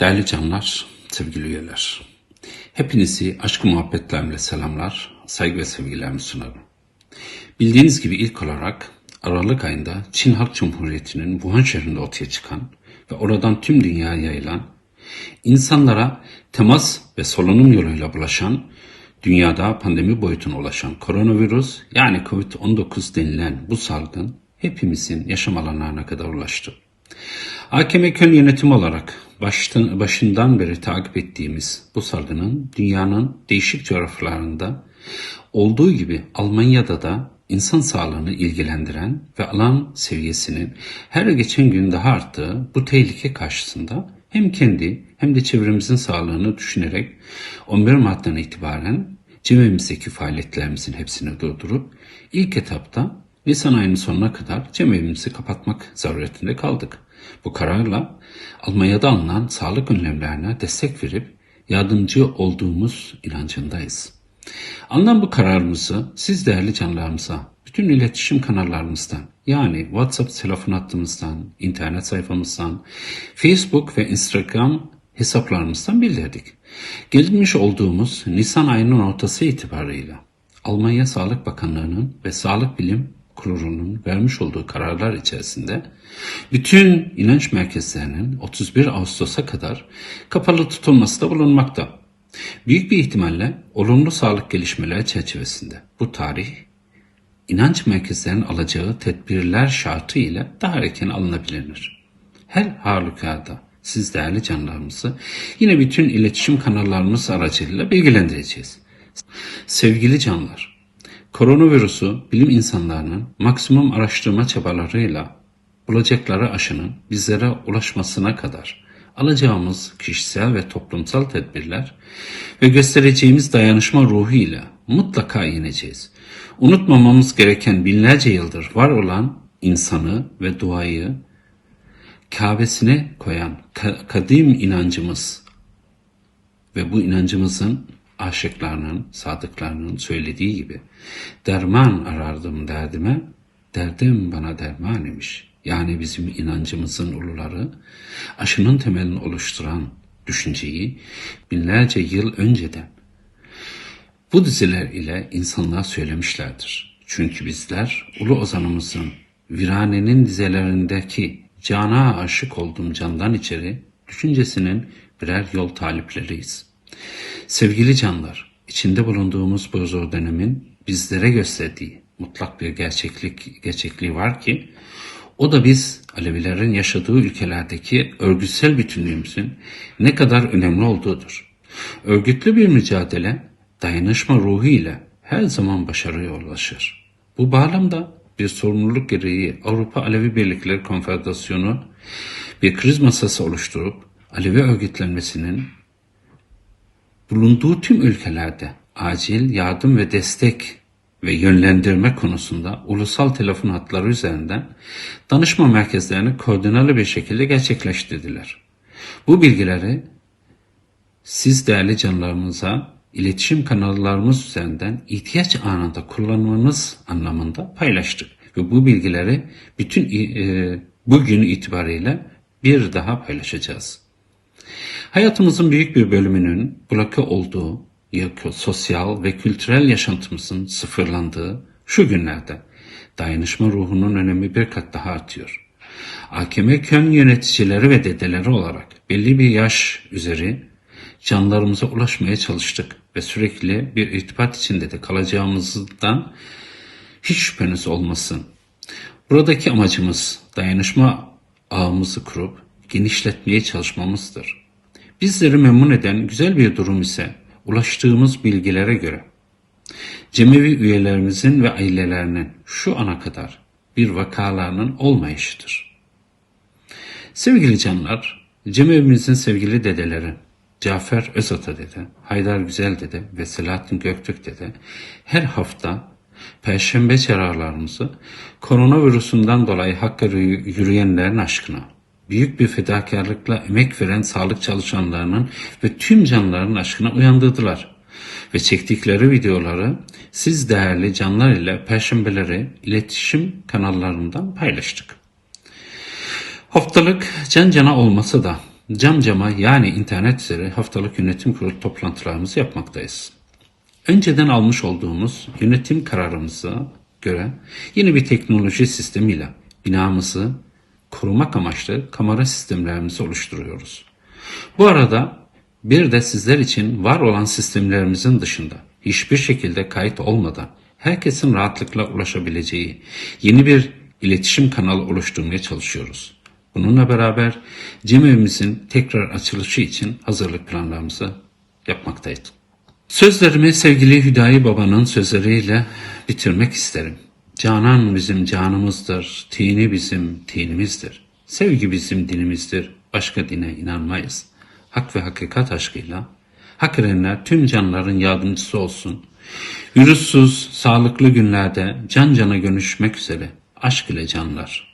Değerli canlar, sevgili üyeler. Hepinizi aşk muhabbetlerimle selamlar, saygı ve sevgilerimi sunarım. Bildiğiniz gibi ilk olarak Aralık ayında Çin Halk Cumhuriyeti'nin Wuhan şehrinde ortaya çıkan ve oradan tüm dünyaya yayılan, insanlara temas ve solunum yoluyla bulaşan, dünyada pandemi boyutuna ulaşan koronavirüs yani COVID-19 denilen bu salgın hepimizin yaşam alanlarına kadar ulaştı. AKM Köln yönetimi olarak baştan, başından beri takip ettiğimiz bu salgının dünyanın değişik coğrafyalarında olduğu gibi Almanya'da da insan sağlığını ilgilendiren ve alan seviyesinin her geçen gün daha arttığı bu tehlike karşısında hem kendi hem de çevremizin sağlığını düşünerek 11 Mart'tan itibaren cemevimizdeki faaliyetlerimizin hepsini durdurup ilk etapta Nisan ayının sonuna kadar cemevimizi kapatmak zaruretinde kaldık. Bu kararla Almanya'da alınan sağlık önlemlerine destek verip yardımcı olduğumuz inancındayız. Alınan bu kararımızı siz değerli canlarımıza bütün iletişim kanallarımızdan yani WhatsApp telefon hattımızdan, internet sayfamızdan, Facebook ve Instagram hesaplarımızdan bildirdik. Gelmiş olduğumuz Nisan ayının ortası itibarıyla Almanya Sağlık Bakanlığı'nın ve Sağlık Bilim Kurulu'nun vermiş olduğu kararlar içerisinde bütün inanç merkezlerinin 31 Ağustos'a kadar kapalı tutulması da bulunmakta. Büyük bir ihtimalle olumlu sağlık gelişmeleri çerçevesinde bu tarih inanç merkezlerinin alacağı tedbirler şartı ile daha erken alınabilir. Her halükarda siz değerli canlarımızı yine bütün iletişim kanallarımız aracılığıyla bilgilendireceğiz. Sevgili canlar, koronavirüsü bilim insanlarının maksimum araştırma çabalarıyla bulacakları aşının bizlere ulaşmasına kadar alacağımız kişisel ve toplumsal tedbirler ve göstereceğimiz dayanışma ruhu ile mutlaka yeneceğiz. Unutmamamız gereken binlerce yıldır var olan insanı ve duayı Kabe'sine koyan ka- kadim inancımız ve bu inancımızın aşıklarının, sadıklarının söylediği gibi derman arardım derdime, derdim bana derman imiş. Yani bizim inancımızın uluları aşının temelini oluşturan düşünceyi binlerce yıl önceden bu diziler ile insanlığa söylemişlerdir. Çünkü bizler Ulu Ozanımızın Virane'nin dizelerindeki cana aşık olduğum candan içeri düşüncesinin birer yol talipleriyiz. Sevgili canlar, içinde bulunduğumuz bu zor dönemin bizlere gösterdiği mutlak bir gerçeklik gerçekliği var ki o da biz Alevilerin yaşadığı ülkelerdeki örgütsel bütünlüğümüzün ne kadar önemli olduğudur. Örgütlü bir mücadele dayanışma ruhu ile her zaman başarıya ulaşır. Bu bağlamda bir sorumluluk gereği Avrupa Alevi Birlikleri Konfederasyonu bir kriz masası oluşturup Alevi örgütlenmesinin bulunduğu tüm ülkelerde acil yardım ve destek ve yönlendirme konusunda ulusal telefon hatları üzerinden danışma merkezlerini koordinalı bir şekilde gerçekleştirdiler. Bu bilgileri siz değerli canlarımıza iletişim kanallarımız üzerinden ihtiyaç anında kullanmanız anlamında paylaştık. Ve bu bilgileri bütün e, bugün itibariyle bir daha paylaşacağız. Hayatımızın büyük bir bölümünün bloke olduğu, sosyal ve kültürel yaşantımızın sıfırlandığı şu günlerde dayanışma ruhunun önemi bir kat daha artıyor. AKM Köln yöneticileri ve dedeleri olarak belli bir yaş üzeri canlarımıza ulaşmaya çalıştık ve sürekli bir irtibat içinde de kalacağımızdan hiç şüpheniz olmasın. Buradaki amacımız dayanışma ağımızı kurup genişletmeye çalışmamızdır. Bizleri memnun eden güzel bir durum ise ulaştığımız bilgilere göre cemevi üyelerimizin ve ailelerinin şu ana kadar bir vakalarının olmayışıdır. Sevgili canlar, cemevimizin sevgili dedeleri, Cafer Özata dede, Haydar Güzel dede ve Selahattin Göktürk dede her hafta Perşembe çararlarımızı koronavirüsünden dolayı hakka yürüyenlerin aşkına, büyük bir fedakarlıkla emek veren sağlık çalışanlarının ve tüm canlıların aşkına uyandırdılar. Ve çektikleri videoları siz değerli canlar ile perşembeleri iletişim kanallarından paylaştık. Haftalık can cana olmasa da cam cama yani internet üzere haftalık yönetim kurulu toplantılarımızı yapmaktayız. Önceden almış olduğumuz yönetim kararımıza göre yeni bir teknoloji sistemiyle binamızı korumak amaçlı kamera sistemlerimizi oluşturuyoruz. Bu arada bir de sizler için var olan sistemlerimizin dışında hiçbir şekilde kayıt olmadan herkesin rahatlıkla ulaşabileceği yeni bir iletişim kanalı oluşturmaya çalışıyoruz. Bununla beraber cemevimizin tekrar açılışı için hazırlık planlarımızı yapmaktayız. Sözlerimi sevgili Hüdayi Baba'nın sözleriyle bitirmek isterim. Canan bizim canımızdır, tini bizim tinimizdir. Sevgi bizim dinimizdir, başka dine inanmayız. Hak ve hakikat aşkıyla, hak erenler tüm canların yardımcısı olsun. Virüssüz, sağlıklı günlerde can cana görüşmek üzere, aşk ile canlar.